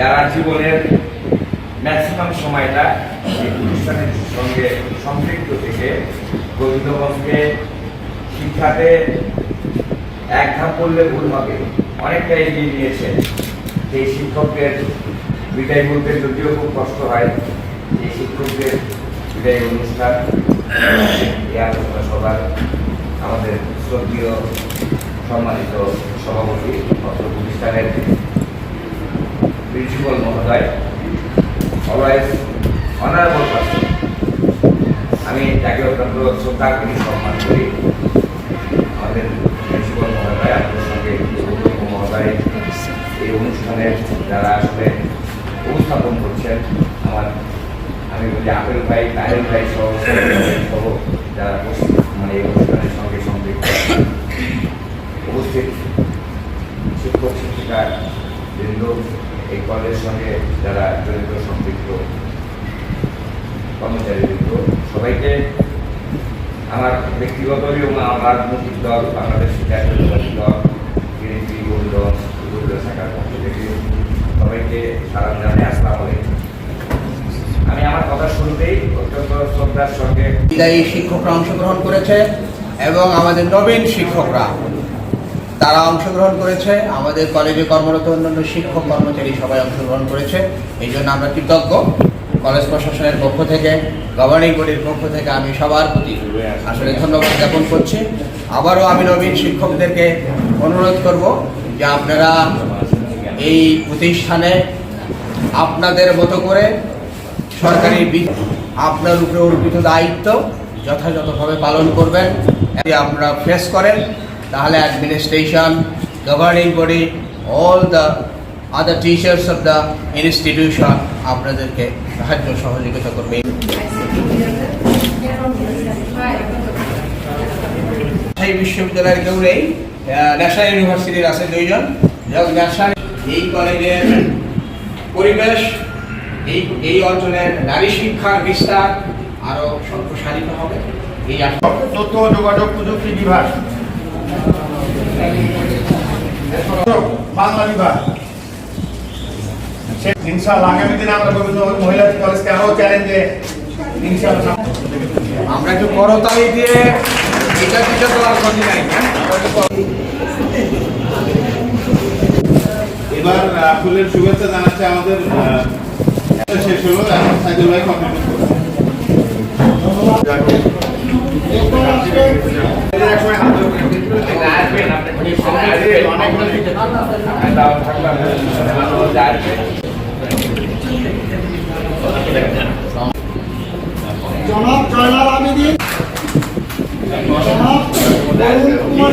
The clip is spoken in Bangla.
যারা জীবনের ম্যাক্সিমাম সময়টা এই প্রতিষ্ঠানের সঙ্গে সম্পৃক্ত থেকে গোবিন্দগঞ্জকে শিক্ষাতে এক ধাপ করলে ভুল হবে, অনেকটা এগিয়ে নিয়েছে। এই শিক্ষকদের বিদায় বলতে যদিও খুব কষ্ট হয়, এই শিক্ষকদের বিদায় অনুষ্ঠান, এই আলোচনা সভার আমাদের শ্রদ্ধীয় সম্মানিত সভাপতি প্রতিষ্ঠানের প্রিন্সিপাল মহোদয় অলওয়েজ অনারেবল পার্সন আমি তাকে অত্যন্ত শ্রদ্ধা করি সম্মান করি আমাদের প্রিন্সিপাল মহোদয় আপনাদের সঙ্গে মহোদয় এই অনুষ্ঠানের যারা আসলে উপস্থাপন করছেন, আমার, আমি বলি আপেল ভাই তাহেল ভাই সহ সহ যারা মানে এই অনুষ্ঠানের সঙ্গে সম্পৃক্ত উপস্থিত, শিক্ষক, শিক্ষিকা, বৃন্দ এই কলেজের সঙ্গে যারা জড়িত, সম্পৃক্ত কর্মচারীবৃন্দ সবাইকে আমার ব্যক্তিগত এবং আমার রাজনৈতিক দল, বাংলাদেশ সবাইকে আমি আমার কথা শুরুতেই অত্যন্ত শ্রদ্ধার সঙ্গে বিদায়ী শিক্ষকরা অংশগ্রহণ করেছে এবং আমাদের নবীন শিক্ষকরা। তারা অংশগ্রহণ করেছে, আমাদের কলেজে কর্মরত অন্যান্য শিক্ষক কর্মচারী সবাই অংশগ্রহণ করেছে, এই জন্য আমরা কৃতজ্ঞ। কলেজ প্রশাসনের পক্ষ থেকে গভর্নিং বডির পক্ষ থেকে আমি সবার প্রতি আসলে ধন্যবাদ জ্ঞাপন করছি। আবারও আমি নবীন শিক্ষকদেরকে অনুরোধ করব যে আপনারা এই প্রতিষ্ঠানে আপনাদের মতো করে সরকারি আপনার উপরে অর্পিত দায়িত্ব যথাযথভাবে পালন করবেন আপনারা ফেস করেন। তাহলে administration governing body all the other teachers of the institution আপনাদেরকে সাহায্য সহযোগিতা করবে। সেই বিশ্ববিদ্যালয়ের কেউ নেই ন্যাশনাল ইউনিভার্সিটির আছে দুইজন। এবং ন্যাশনাল এই কলেজের পরিবেশ, এই এই অঞ্চলের নারী শিক্ষার বিস্তার আরও সম্প্রসারিত হবে। এই তথ্য যোগাযোগ প্রযুক্তি বিভাগ। আমরা একটু করতালি দিয়ে এটা দিতে তো আর নাই এবার ফুলের শুভেচ্ছা জানাচ্ছে আমাদের শেষ হলো এখন সাইদুল ভাই কন্ট্রিবিউট করবে জনাব জয়নাল আবেদিন জনাব কুমার